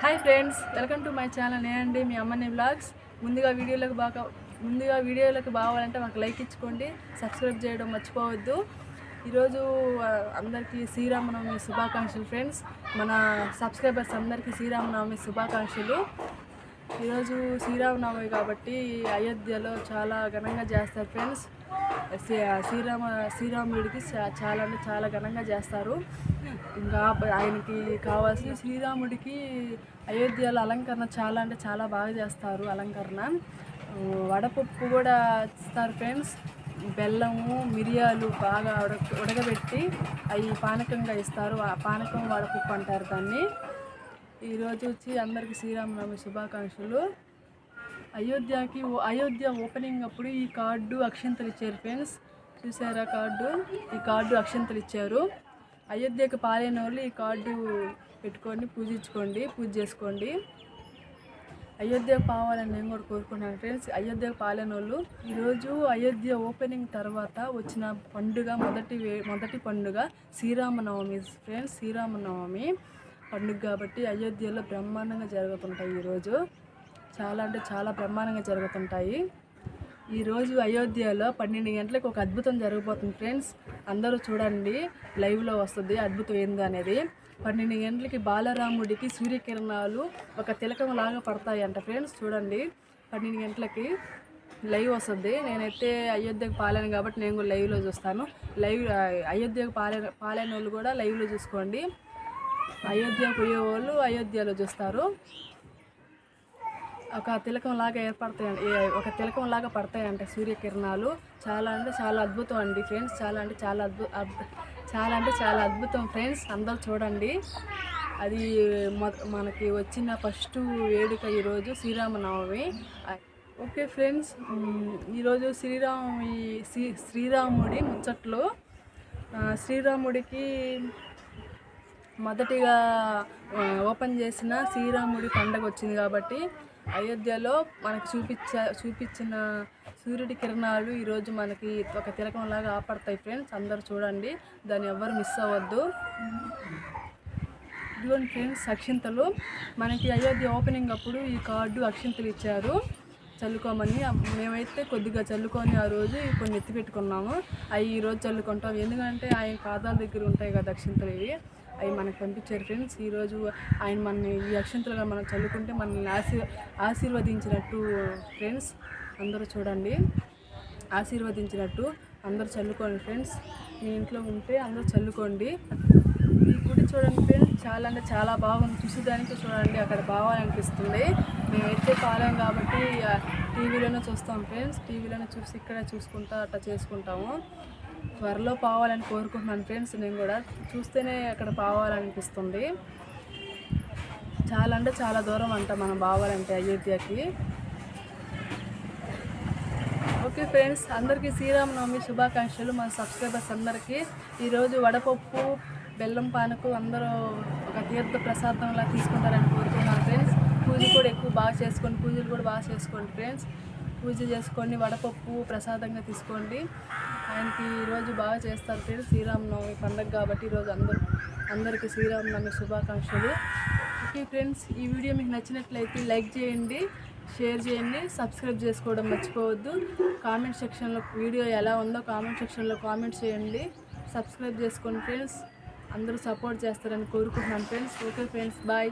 Hi friends welcome to my channel. నేనండి మీ అమ్మని బ్లాగ్స్. ముందుగా వీడియోలకు బాగా ముందుగా వీడియోలకు బావాలంటే మాకు లైక్ ఇచ్చుకోండి. సబ్స్క్రైబ్ చేయడం మర్చిపోవద్దు. ఈరోజు అందరికీ శ్రీరామనవమి శుభాకాంక్షలు ఫ్రెండ్స్. మన సబ్స్క్రైబర్స్ అందరికీ శ్రీరామనవమి శుభాకాంక్షలు. ఈరోజు శ్రీరామనవమి కాబట్టి అయోధ్యలో చాలా ఘనంగా చేస్తారు ఫ్రెండ్స్. శ్రీరామ శ్రీరాముడికి చాలా అంటే చాలా ఘనంగా చేస్తారు. ఇంకా ఆయనకి కావాల్సిన శ్రీరాముడికి అయోధ్యలో అలంకరణ చాలా అంటే చాలా బాగా చేస్తారు అలంకరణ. వడపప్పు కూడా ఇస్తారు ఫ్రెండ్స్. బెల్లము మిరియాలు బాగా ఉడక ఉడకబెట్టి అవి పానకంగా ఇస్తారు. ఆ పానకం వడపప్పు అంటారు దాన్ని. ఈరోజు వచ్చి అందరికీ శ్రీరామనవమి శుభాకాంక్షలు. అయోధ్యకి అయోధ్య ఓపెనింగ్ అప్పుడు ఈ కార్డు అక్షంతలు ఇచ్చారు ఫ్రెండ్స్. చూసారా కార్డు? ఈ కార్డు అక్షంతలు ఇచ్చారు. అయోధ్యకు పాలైన వాళ్ళు ఈ కార్డు పెట్టుకొని పూజించుకోండి పూజ చేసుకోండి. అయోధ్యకు పావాలని నేను కూడా కోరుకున్నాను ఫ్రెండ్స్. అయోధ్యకు పాలైన వాళ్ళు ఈరోజు అయోధ్య ఓపెనింగ్ తర్వాత వచ్చిన పండుగ మొదటి మొదటి పండుగ శ్రీరామనవమి ఫ్రెండ్స్. శ్రీరామనవమి పండుగ కాబట్టి అయోధ్యలో బ్రహ్మాండంగా జరుగుతుంటాయి ఈరోజు. చాలా అంటే చాలా బ్రహ్మాండంగా జరుగుతుంటాయి. ఈరోజు అయోధ్యలో పన్నెండు గంటలకు ఒక అద్భుతం జరగబోతుంది ఫ్రెండ్స్. అందరూ చూడండి లైవ్లో వస్తుంది అద్భుతం ఏంది అనేది పన్నెండు గంటలకి బాలరాముడికి సూర్యకిరణాలు ఒక తిలకం లాగా పడతాయంట ఫ్రెండ్స్. చూడండి పన్నెండు గంటలకి లైవ్ వస్తుంది. నేనైతే అయోధ్యకు పాలేను కాబట్టి నేను కూడా లైవ్లో చూస్తాను. లైవ్ అయోధ్యకు పాలే పాలేని వాళ్ళు కూడా లైవ్లో చూసుకోండి. అయోధ్యకు పోయే వాళ్ళు అయోధ్యలో చూస్తారు. ఒక తిలకం లాగా ఏర్పడతాయి ఒక తిలకం లాగా పడతాయంట సూర్యకిరణాలు. చాలా అంటే చాలా అద్భుతం అండి ఫ్రెండ్స్. చాలా అంటే చాలా అద్భుత చాలా అంటే చాలా అద్భుతం ఫ్రెండ్స్. అందరూ చూడండి. అది మొ- మనకి వచ్చిన ఫస్ట్ వేడుక ఈరోజు శ్రీరామనవమి. ఓకే ఫ్రెండ్స్ ఈరోజు శ్రీరామి శ్రీ శ్రీరాముడి ముచ్చట్లు. శ్రీరాముడికి మొదటిగా ఓపెన్ చేసిన శ్రీరాముడి పండగ వచ్చింది కాబట్టి అయోధ్యలో మనకు చూపించ చూపించిన సూర్యుడి కిరణాలు ఈరోజు మనకి ఒక తిలకంలాగా ఆపడతాయి ఫ్రెండ్స్. అందరు చూడండి. దాన్ని ఎవ్వరు మిస్ అవ్వద్దు. ఇదిగోండి ఫ్రెండ్స్ అక్షింతలు. మనకి అయోధ్య ఓపెనింగ్ అప్పుడు ఈ కార్డు అక్షింతలు ఇచ్చారు. చల్లుకోమని. మేమైతే కొద్దిగా చల్లుకొని ఆ రోజు కొన్ని ఎత్తి పెట్టుకున్నాము. అవి ఈ రోజు చల్లుకుంటాం. ఎందుకంటే ఆయన పాదాల దగ్గర ఉంటాయి కదా అక్షింతలు ఇవి. అవి మనకు పంపించారు ఫ్రెండ్స్. ఈరోజు ఆయన మన ఈ అక్షంతలుగా మనం చల్లుకుంటే మనల్ని ఆశీ ఆశీర్వదించినట్టు ఫ్రెండ్స్ అందరూ చూడండి. ఆశీర్వదించినట్టు అందరూ చల్లుకోండి ఫ్రెండ్స్. మీ ఇంట్లో ఉంటే అందరూ చల్లుకోండి. ఈ గుడి చూడండి ఫ్రెండ్స్ చాలా అంటే చాలా బాగుంది. చూసేదానికి చూడండి అక్కడ బాగాలనిపిస్తుంది. మేమైతే పాలేం కాబట్టి టీవీలోనే చూస్తాం ఫ్రెండ్స్. టీవీలోనే చూసి ఇక్కడ చూసుకుంటా అట్లా చేసుకుంటాము. త్వరలో పోవాలని కోరుకుంటున్నాను ఫ్రెండ్స్. నేను కూడా చూస్తేనే అక్కడ పోవాలనిపిస్తుంది. చాలా అంటే చాలా దూరం అంట మనం పోవాలంటే అయోధ్యకి. ఓకే ఫ్రెండ్స్ అందరికీ శ్రీరామనవమి శుభాకాంక్షలు. మన సబ్స్క్రైబర్స్ అందరికీ ఈరోజు వడపప్పు బెల్లం పానకు అందరూ ఒక తీర్థ ప్రసాదంలా తీసుకుంటారని కోరుతున్నాను ఫ్రెండ్స్. పూజ కూడా ఎక్కువ బాగా చేసుకోండి. పూజలు కూడా బాగా చేసుకోండి ఫ్రెండ్స్. పూజ చేసుకోండి వడపప్పు ప్రసాదంగా తీసుకోండి. ఆయనకి ఈరోజు బాగా చేస్తారు పేరు శ్రీరామనవమి పండగ కాబట్టి ఈరోజు అందరూ అందరికీ శ్రీరామనవమి శుభాకాంక్షలు. ఓకే ఫ్రెండ్స్ ఈ వీడియో మీకు నచ్చినట్లయితే లైక్ చేయండి షేర్ చేయండి సబ్స్క్రైబ్ చేసుకోవడం మర్చిపోవద్దు. కామెంట్ సెక్షన్లో వీడియో ఎలా ఉందో కామెంట్ సెక్షన్లో కామెంట్ చేయండి. సబ్స్క్రైబ్ చేసుకోండి ఫ్రెండ్స్. అందరూ సపోర్ట్ చేస్తారని కోరుకుంటున్నాను ఫ్రెండ్స్. Okay friends bye.